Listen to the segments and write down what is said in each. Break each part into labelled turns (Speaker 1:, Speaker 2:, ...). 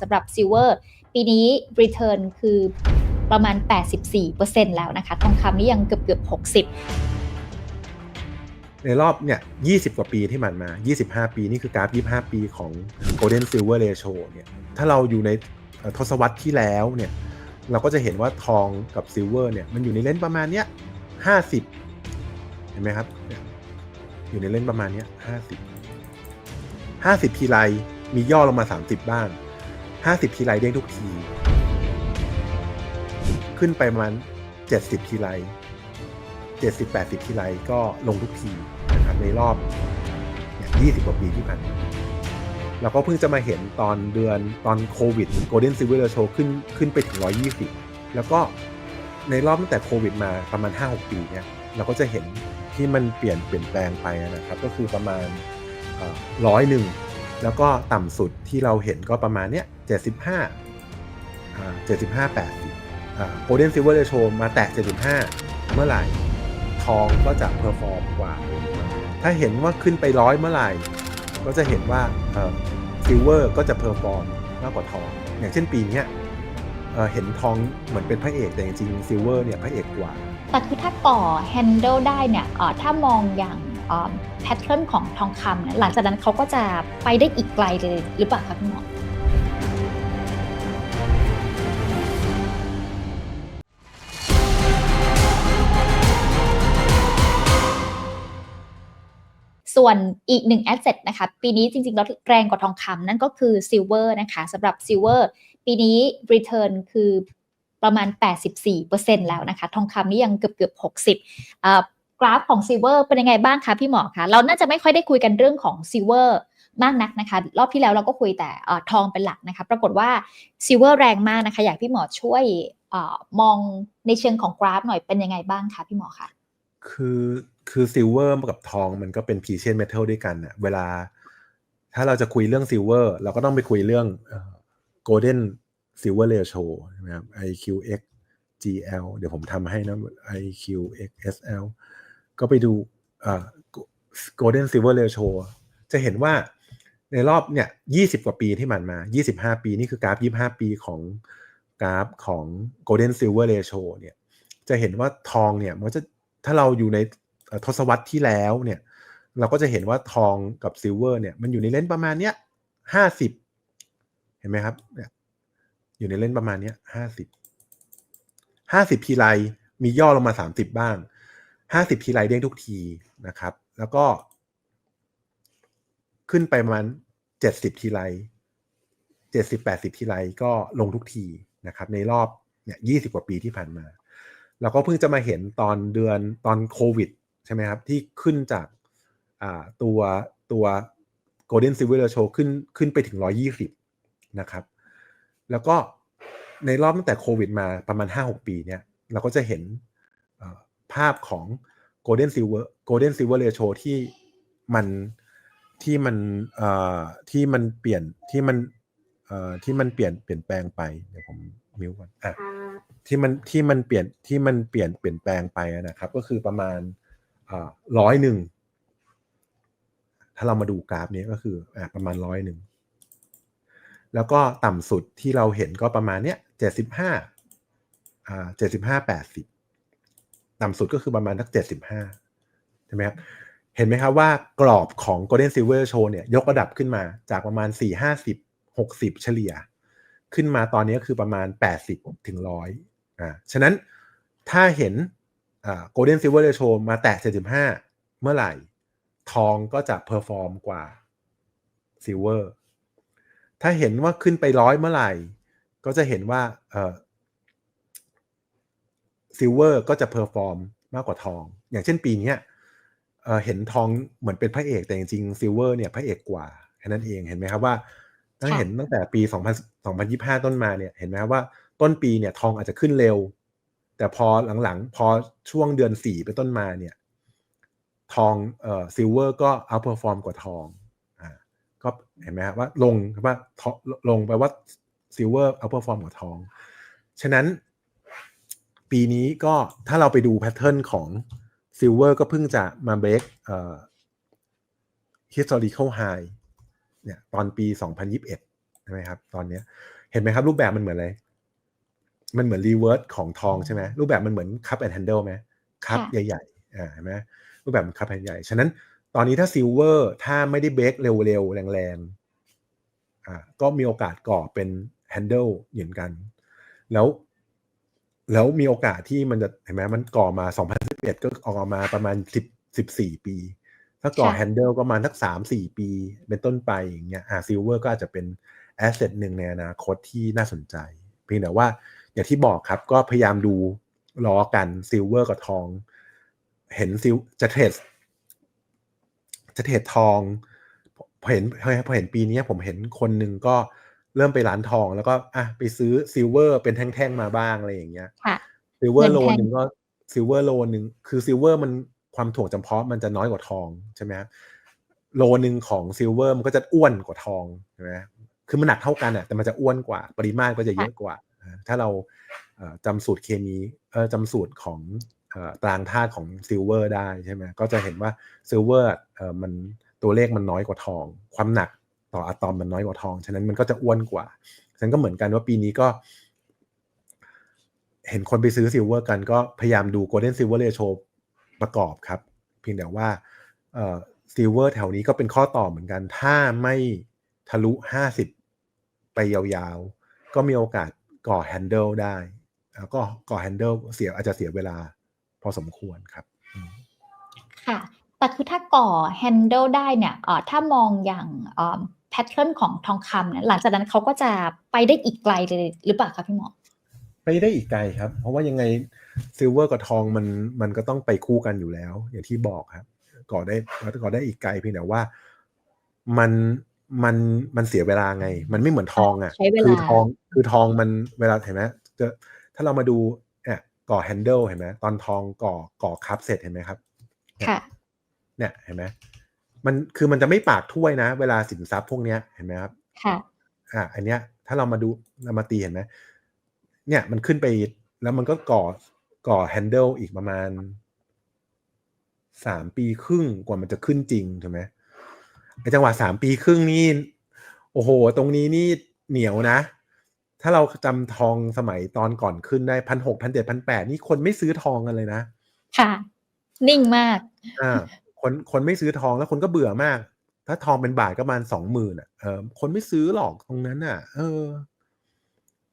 Speaker 1: สำหรับซิลเวอร์ปีนี้ Return คือประมาณ 84%แล้วนะคะ ทองคำนี่ยังเกือบเกือบ60
Speaker 2: ในรอบเนี่ย 20 กว่าปีที่ผ่านมา 25 ปี นี่คือกราฟ 25 ปีของ Golden Silver Ratio เนี่ย ถ้าเราอยู่ในทศวรรษที่แล้วเนี่ย เราก็จะเห็นว่าทองกับซิลเวอร์เนี่ย มันอยู่ในเลนประมาณเนี้ย 50 เห็นไหมครับ อยู่ในเลนประมาณเนี้ย 50 50 ทีไร มีย่อลงมา 30 บ้าง 50 ทีไรเด้งทุกที ขึ้นไปประมาณ 70 ทีไร 70 80 ทีไรก็ลงทุกทีนะครับในรอบเนี่ย20 กว่าปีที่ผ่านมาเราก็เพิ่งจะมาเห็นตอนเดือนตอนโควิด Golden Silver Ratio ขึ้นขึ้นไปถึง 120 แล้วก็ในรอบตั้งแต่โควิดมาประมาณ 5-6 ปีเนี่ยเราก็จะเห็นที่มันเปลี่ยนเปลี่ยนแปลงไปนะครับ ก็คือประมาณร้อยหนึ่ง แล้วก็ต่ำสุดที่เราเห็นก็ประมาณเนี้ย75อ่า75 80อ่า Golden Silver Ratio มาแตะ 75 เมื่อไหร่ ทองก็จะเพอร์ฟอร์มกว่า ถ้าเห็นว่าขึ้นไปร้อยเมื่อไหร่ ก็จะเห็นว่าซิลเวอร์ก็จะเพอร์ฟอร์มมากกว่าทอง อย่างเช่นปีนี้เเห็นทองเหมือนเป็นพระเอกแต่จริงๆซิลเวอร์เนี่ยพระเอกกว่า
Speaker 1: แต่คือถ้าต่อ handle ได้เนี่ยถ้ามองอย่าง แพทเทิร์นของทองคำเนี่ยหลังจากนั้นเขาก็จะไปได้อีกไกลเลยหรือเปล่าคะพี่หมอส่วนอีกหนึ่งแอสเซทนะคะปีนี้จริงๆแล้วแรงกว่าทองคำนั่นก็คือซิลเวอร์นะคะสำหรับซิลเวอร์ปีนี้ Return คือประมาณ 84%แล้วนะคะ ทองคำนี่ยังเกือบเกือบ60อ่า กราฟของซิเวอร์เป็นยังไงบ้างคะพี่หมอคะเราน่าจะไม่ค่อยได้คุยกันเรื่องของซิเวอร์มากนักนะคะ รอบที่แล้วเราก็คุยแต่อทองเป็นหลักนะคะ ปรากฏว่าซิเวอร์แรงมากนะคะ อยากพี่หมอช่วยอมองในเชิงของกราฟหน่อยเป็นยังไงบ้างคะพี่หมอคะ
Speaker 2: คือคือซิลเวอร์กับทองมันก็เป็น precious metal ด้วยกันอะเวลา ถ้าเราจะคุยเรื่องซิลเวอร์เราก็ต้องไปคุยเรื่องเอ่อ golden silver ratio ใช่ไหมครับ IQX GL เดี๋ยวผมทำให้นะ IQX SL ก็ไปดูเอ่อ golden silver ratio จะเห็นว่าในรอบเนี่ย20กว่าปีที่ผ่านมา 25 ปี นี่คือกราฟ 25 ปีของกราฟของ golden silver ratio เนี่ย จะเห็นว่าทองเนี่ยมันจะถ้าเราอยู่ในทศวรรษที่แล้วเนี่ย เราก็จะเห็นว่าทองกับซิลเวอร์เนี่ยมันอยู่ในเลนประมาณเนี้ยห้าสิบเห็นไหมครับเนี่ยอยู่ในเลนประมาณเนี้ยห้าสิบห้าสิบทีไรมีย่อลงมาสามสิบบ้าง ห้าสิบทีไรเด้งทุกทีนะครับ แล้วก็ ขึ้นไปประมาณเจ็ดสิบทีไรเจ็ดสิบแปดสิบทีไรก็ลงทุกทีนะครับ ในรอบเนี่ยยี่สิบกว่าปีที่ผ่านมาเราก็เพิ่งจะมาเห็นตอนเดือนตอนโควิดใช่ไหมครับ ที่ขึ้นจากาตัวตัว Golden Silver Ratio ขึ้นขึ้นไปถึง 120 นะครับ แล้วก็ในรอบตั้งแต่โควิดมาประมาณ 5-6 ปีเนี่ย เราก็จะเห็น ภาพของ Golden Silver Golden Silver Ratio ที่มันที่มันเอ่อที่มันเปลี่ยนที่มันเอ่อที่มันเปลี่ยนเปลี่ยนแปลงไปเดี๋ยวผมมิวก่อนอะที่มันที่มันเปลี่ยนที่มันเปลี่ยนเปลี่ยนแปลงไปนะครับ ก็คือประมาณร้อยหนึ่งถ้าเรามาดูกราฟนี้ก็คืออ่าประมาณร้อยหนึ่งแล้วก็ต่ำสุดที่เราเห็นก็ประมาณเนี้ยเจ็ดสิบห้าอ่าเจ็ดสิบห้าแปดสิบ ต่ำสุดก็คือประมาณทักเจ็ดสิบห้าใช่ไหมครับเห็นไหมครับว่ากรอบของ Golden Silver Show เนี่ยยกระดับขึ้นมาจากประมาณสี่ห้าสิบหกสิบเฉลี่ย ขึ้นมาตอนนี้ก็คือประมาณ 80 ถึง 100อ่าฉะนั้นถ้าเห็นอ่า golden silver ratio มาแตะ 75 เมื่อไหร่ ทองก็จะเพอร์ฟอร์มกว่า silver ถ้าเห็นว่าขึ้นไปร้อยเมื่อไหร่ ก็จะเห็นว่าเอ่อ silver ก็จะเพอร์ฟอร์มมากกว่าทอง อย่างเช่นปีเนี้ยเอ่อเห็นทองเหมือนเป็นพระเอกแต่จริงๆ silver เนี่ยพระเอกกว่าแค่นั้นเองเห็นไหมครับว่าถ้าเห็นตั้งแต่ปี 2000 2025 ต้นมาเนี่ยเห็นไหมครับว่าต้นปีเนี่ยทองอาจจะขึ้นเร็ว แต่พอหลังๆ พอช่วงเดือน 4 เป็นต้นมาเนี่ยทองเอ่อซิลเวอร์ก็เอาเพอร์ฟอร์มกว่าทองอ่าก็เห็นไหมครับว่าลงว่าทองลงไปว่าซิลเวอร์เอาเพอร์ฟอร์มกว่าทอง ฉะนั้น ปีนี้ก็ถ้าเราไปดูแพทเทิร์นของซิลเวอร์ก็เพิ่งจะมาเบรกเอ่อ historical high เนี่ยตอนปี 2021 ใช่ไหมครับ ตอนเนี้ยเห็นไหมครับรูปแบบมันเหมือนอะไร มันเหมือนรีเวิร์สของทองใช่ไหมรูปแบบมันเหมือนคัพแอนด์แฮนเดิลไหมคัพ
Speaker 1: ค่ะ
Speaker 2: ใหญ่ๆอ่าเห็นไหมรูปแบบมันคัพใหญ่ๆฉะนั้นตอนนี้ถ้าซิลเวอร์ถ้าไม่ได้เบรกเร็วๆ แรงๆอ่าก็มีโอกาสก่อเป็นแฮนเดิลเหมือนกัน แล้ว แล้วมีโอกาสที่มันจะเห็นไหมมันก่อมา 2011 ก็ออกมาประมาณ 10 14 ปี ถ้าก่อ
Speaker 1: ค่ะ
Speaker 2: แฮนเดิลก็ประมาณสัก 3-4 ปี เป็นต้นไปอย่างเงี้ยอ่าซิลเวอร์ก็อาจจะเป็นแอสเซทหนึ่งในอนาคตที่น่าสนใจ เพียงแต่ว่าอย่างที่บอกครับก็พยายามดูล้อกันซิลเวอร์กับทอง เห็นซิลจะเทรดจะเทรดทองพอเห็นพอเห็นปีนี้ผมเห็นคนหนึ่งก็ เริ่มไปร้านทองแล้วก็อะไปซื้อซิลเวอร์เป็นแท่งๆมาบ้างอะไรอย่างเงี้ย
Speaker 1: ค่ะ
Speaker 2: ซิลเวอร์
Speaker 1: เงิ
Speaker 2: โล
Speaker 1: นแท่ง
Speaker 2: นึงก็ซิลเวอร์โลนึงคือซิลเวอร์มันความถ่วงจำเพาะมันจะน้อยกว่าทองใช่ไหมครับโลนึงของซิลเวอร์มันก็จะอ้วนกว่าทองใช่ไหมคือมันหนักเท่ากันอะแต่มันจะอ้วนกว่า ปริมาตรก็จะเยอะกว่าอ่าถ้าเราเอ่อจำสูตรเคมีเออจำสูตรของเอ่อตารางธาตุของซิลเวอร์ได้ใช่ไหมก็จะเห็นว่าซิลเวอร์เอ่อมันตัวเลขมันน้อยกว่าทอง ความหนัก ต่ออะตอมมันน้อยกว่าทอง ฉะนั้นมันก็จะอ้วนกว่าฉะนั้นก็เหมือนกันว่าปีนี้ก็ เห็นคนไปซื้อซิลเวอร์กันก็พยายามดู Golden Silver Ratio ประกอบครับ เพียงแต่ว่าซิลเวอร์แถวนี้ก็เป็นข้อต่อเหมือนกัน ถ้าไม่ทะลุ 50 ไปยาวๆ ก็มีโอกาสก่อแฮนเดิลได้ แล้วก็ก่อแฮนเดิลเสียอาจจะเสียเวลาพอสมควรครับ
Speaker 1: ค่ะ แต่คือถ้าก่อ handle ได้เนี่ยถ้ามองอย่าง แพทเทิร์นของทองคำเนี่ยหลังจากนั้นเขาก็จะไปได้อีกไกลเลยหรือเปล่าคะพี่หมอ
Speaker 2: ไปได้อีกไกลครับ เพราะว่ายังไงซิลเวอร์กับทองมันมันก็ต้องไปคู่กันอยู่แล้ว อย่างที่บอกครับก่อได้ก่อได้อีกไกลเพียงแต่ว่ามันมันมันเสียเวลาไง มันไม่เหมือนทองอะ
Speaker 1: ใช้เวลา
Speaker 2: คือทองคือทองมันเวลาเห็นไหมจะถ้าเรามาดูเนี่ยก่อแฮนเดิลเห็นไหมตอนทองก่อก่อคัพเสร็จเห็นไหมครับ
Speaker 1: ค่ะ
Speaker 2: เนี่ยเห็นไหม มันคือมันจะไม่ปากถ้วยนะ เวลาสินทรัพย์พวกเนี้ยเห็นไหมครับ
Speaker 1: ค่ะ
Speaker 2: อะอันเนี้ย ถ้าเรามาดูเรามาตีเห็นไหมเนี่ยมันขึ้นไปแล้วมันก็ก่อก่อแฮนเดิลอีกประมาณสามปีครึ่งกว่ามันจะขึ้นจริงใช่ไหมไอจังหวะสามปีครึ่งนี่โอ้โห ตรงนี้นี่เหนียวนะ ถ้าเราจำทองสมัยตอนก่อนขึ้นได้พันหกพันเจ็ดพันแปดนี่คนไม่ซื้อทองกันเลยนะ
Speaker 1: ค่ะ นิ่งมาก
Speaker 2: อ่า คนคนไม่ซื้อทองแล้วคนก็เบื่อมาก ถ้าทองเป็นบาทก็ประมาณสองหมื่นอะเออคนไม่ซื้อหรอกตรงนั้นอะ เออ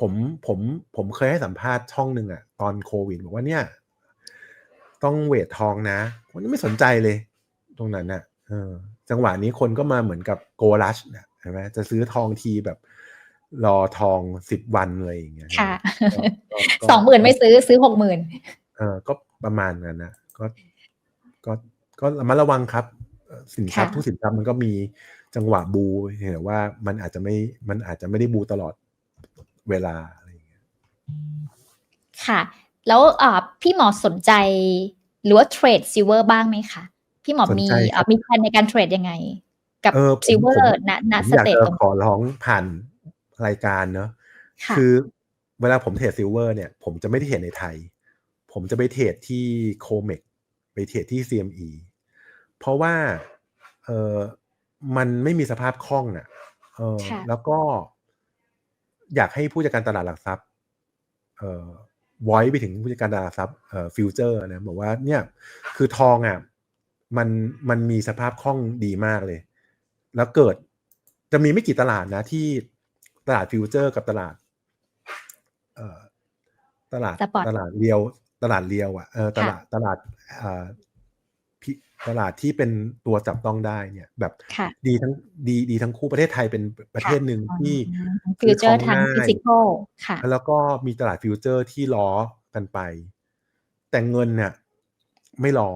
Speaker 2: ผมผมผมเคยให้สัมภาษณ์ช่องหนึ่งอะ ตอนโควิดบอกว่าเนี่ย ต้องเวททองนะคนไม่สนใจเลย ตรงนั้นน่ะเออ จังหวะนี้คนก็มาเหมือนกับโกลัชนะใช่ไหมจะซื้อทองทีแบบรอทองสิบวันเลยอย่างเงี้ย
Speaker 1: ค่ะ
Speaker 2: ก็ก็ก็
Speaker 1: สองหมื่นไม่ซื้อซื้อหกหมื่น
Speaker 2: เออก็ประมาณนั้นนะก็ก็ ก็ระมัดระวังครับเอ่อสินทรัพย์
Speaker 1: ค่ะ
Speaker 2: ทุกสินทรัพย์มันก็มีจังหวะบูเห็นแต่ว่ามันอาจจะไม่มันอาจจะไม่ได้บูตลอดเวลาอะไรอย่างเงี้ย
Speaker 1: ค่ะ แล้วอ่าพี่หมอสนใจหรือว่าเทรดซิลเวอร์บ้างไหมคะพี่หมอมีอ่ามีแผนในการเทรดยังไง กับ
Speaker 2: เออผม
Speaker 1: ซิลเวอ
Speaker 2: ผม
Speaker 1: ร์ณณ
Speaker 2: ผม
Speaker 1: ส
Speaker 2: อยาก
Speaker 1: เตจ
Speaker 2: จะ
Speaker 1: ตรง
Speaker 2: ขอร้องผ่านรายการเนอะ
Speaker 1: ค่ะ
Speaker 2: คือเวลาผมเทรดซิลเวอร์เนี่ย ผมจะไม่ได้เทรดในไทย ผมจะไปเทรดที่โคเมกไปเทรดที่ CME เพราะว่าเออมันไม่มีสภาพคล่องน่ะเออ
Speaker 1: ค่ะ
Speaker 2: แล้วก็อยากให้ผู้จัดการตลาดหลักทรัพย์ เอ่อไว้ไปถึงผู้จัดการตลาดหลักทรัพย์เอ่อฟิวเจอร์นะบอกว่าเนี่ย คือทองอะมันมันมีสภาพคล่องดีมากเลย แล้วเกิดจะมีไม่กี่ตลาดนะ ที่ตลาดฟิวเจอร์กับตลาด เอ่อตลาด
Speaker 1: สปอร์ต
Speaker 2: ตลาดเรียว ตลาดเรียวอะเออตลาดตลาดเอ่อพิ ตลาดที่เป็นตัวจับต้องได้เนี่ยแบบ
Speaker 1: ค่ะ
Speaker 2: ดีทั้งดีดีทั้งคู่ประเทศไทยเป็นประเทศหนึ่งที่
Speaker 1: ฟิวเจอร์ทาง
Speaker 2: ซื้อของง่าย
Speaker 1: ฟิสิกอลค่ะ
Speaker 2: แล้วก็มีตลาดฟิวเจอร์ที่ล้อกันไป แต่เงินเนี่ยไม่ล้อ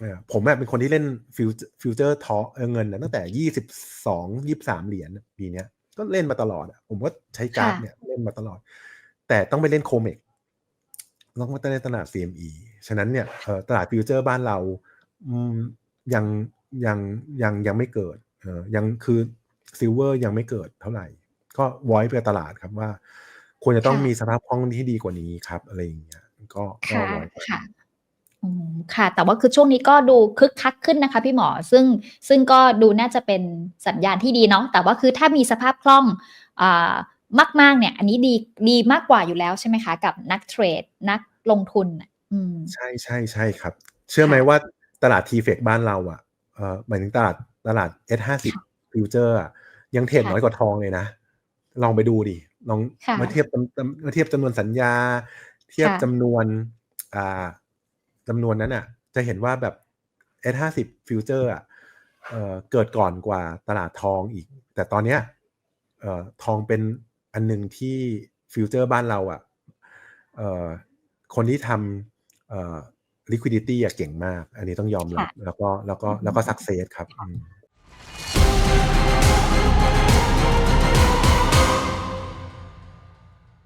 Speaker 2: เออผมแบบเป็นคนที่เล่นฟิวฟิวเจอร์ทอเงินนะตั้งแต่ยี่สิบสองยี่สามเหรียญปีเนี้ยก็เล่นมาตลอดอะผมก็ใช้การ์ด
Speaker 1: ค่ะ
Speaker 2: เนี่ยเล่นมาตลอด แต่ต้องไปเล่นโคเมกต้องมาเล่นตลาด CME ฉะนั้นเนี่ยเอ่อตลาดฟิวเจอร์บ้านเราอืม ยังยังยังยังไม่เกิดเออยังคือซิลเวอร์ยังไม่เกิดเท่าไหร่ ก็ไว้ไปตลาดครับว่า ควรจะต้อง
Speaker 1: ค่ะ
Speaker 2: มีสภาพคล่องที่ดีกว่านี้ครับ อะไรอย่างเงี้ยก็ก็
Speaker 1: ค่ะ
Speaker 2: ไว้ไป
Speaker 1: ค่ะอืมค่ะ แต่ว่าคือช่วงนี้ก็ดูคึกคักขึ้นนะคะ พี่หมอซึ่งซึ่งก็ดูน่าจะเป็นสัญญาณที่ดีเนาะแต่ว่าคือถ้ามีสภาพคล่องอ่ามากๆ เนี่ย อันนี้ดีดีมากกว่าอยู่แล้วใช่ไหมคะ กับนักเทรดนักลงทุนน่ะอืม
Speaker 2: ใช่ใช่ใช่ครับ เชื่อไหม
Speaker 1: ค่ะ
Speaker 2: ว่า ตลาดทีเฟกบ้านเราอะเอ่อหมายถึงตลาดตลาด S50
Speaker 1: ค่ะ
Speaker 2: ฟิวเจอร์อะยังเทรด
Speaker 1: ค่ะ
Speaker 2: น้อยกว่าทองเลยนะ ลองไปดูดิลอง
Speaker 1: ค่ะ
Speaker 2: มาเทียบจำจำมาเทียบจำนวนสัญญา เทียบ
Speaker 1: ค่ะ
Speaker 2: จำนวนอ่าจำนวนนั้นอะจะเห็นว่าแบบ S50 ฟิวเจอร์อะเอ่อเกิดก่อนกว่าตลาดทองอีก แต่ตอนเนี้ยเอ่อทองเป็นอันหนึ่งที่ฟิวเจอร์บ้านเราอะเอ่อคนที่ทำเอ่อ liquidity อะเก่งมาก อันนี้ต้องยอมรับ
Speaker 1: ค่ะ
Speaker 2: แล้วก็แล้วก็
Speaker 1: อืม
Speaker 2: แล้วก็ success ครับอืม